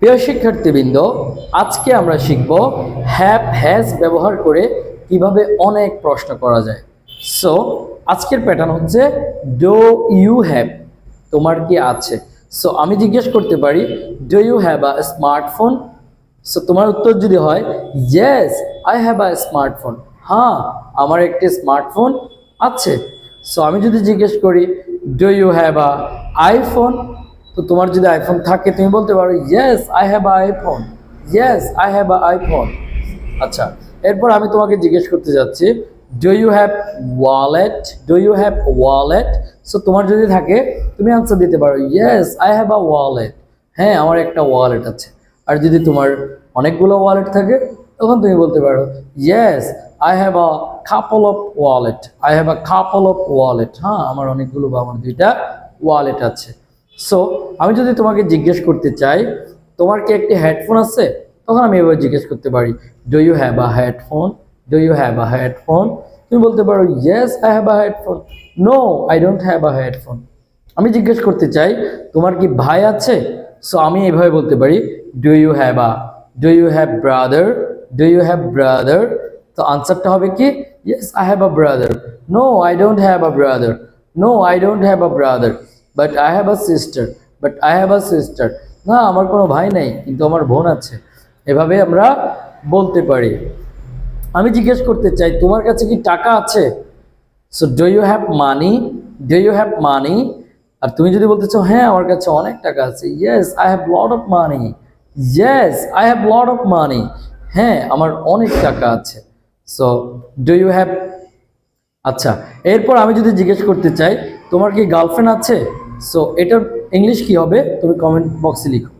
প্রিয় শিক্ষার্থীবৃন্দ, আজকে আমরা শিখব হ্যাভ হ্যাজ ব্যবহার করে কীভাবে অনেক প্রশ্ন করা যায়। সো আজকের প্যাটার্ন হচ্ছে ডো ইউ হ্যাভ তোমার কি আছে? সো আমি জিজ্ঞেস করতে পারি do you have a smartphone so তোমার উত্তর যদি হয় yes I have a smartphone হ্যাঁ আমার একটি স্মার্টফোন আছে। সো আমি যদি জিজ্ঞেস করি do you have a iPhone তো তোমার যদি আইফোন থাকে, তুমি বলতে পারো yes I have a iPhone yes I have a iPhone আচ্ছা এরপর আমি তোমাকে জিজ্ঞেস করতে যাচ্ছি do you have wallet do you have wallet so তোমার যদি থাকে, তুমি আনসার দিতে পারো yes I have a wallet হ্যাঁ আমার একটা ওয়ালেট আছে। আর যদি তোমার অনেকগুলো ওয়ালেট থাকে, তখন তুমি বলতে পারো yes I have a couple of wallet I have a couple of wallet হ্যাঁ আমার অনেকগুলো বা আমার দুইটা ওয়ালেট আছে। সো আমি যদি তোমাকে জিজ্ঞেস করতে চাই, তোমার কি একটি হেডফোন আছে? তখন আমি এবার জিজ্ঞেস করতে পারি do you have a headphone do you have a headphone তুমি বলতে পারো yes I have a headphone no I don't have a headphone আমি জিজ্ঞেস করতে চাই, তোমার কি ভাই আছে? সো আমি এইভাবে বলতে পারি do you have a do you have brother do you have brother তো আনসারটা হবে কি yes I have a brother no I don't have a brother no I don't have a brother but I have a sister but I have a sister না, আমার কোনো ভাই নেই, কিন্তু আমার বোন আছে। এভাবে আমরা বলতে পারি। আমি জিজ্ঞেস করতে চাই, তোমার কাছে কি টাকা আছে? So do you have money do you have money আর তুমি যদি বলতে চাও হ্যাঁ আমার কাছে অনেক টাকা আছে। Yes I have lot of money yes I have lot of money হ্যাঁ আমার অনেক টাকা আছে। সো ডু ইউ হ্যাভ আচ্ছা এরপর আমি যদি জিজ্ঞেস করতে চাই, তোমার কি গার্লফ্রেন্ড আছে? সো এটার ইংলিশ কি হবে? তুমি কমেন্ট বক্সে লিখো।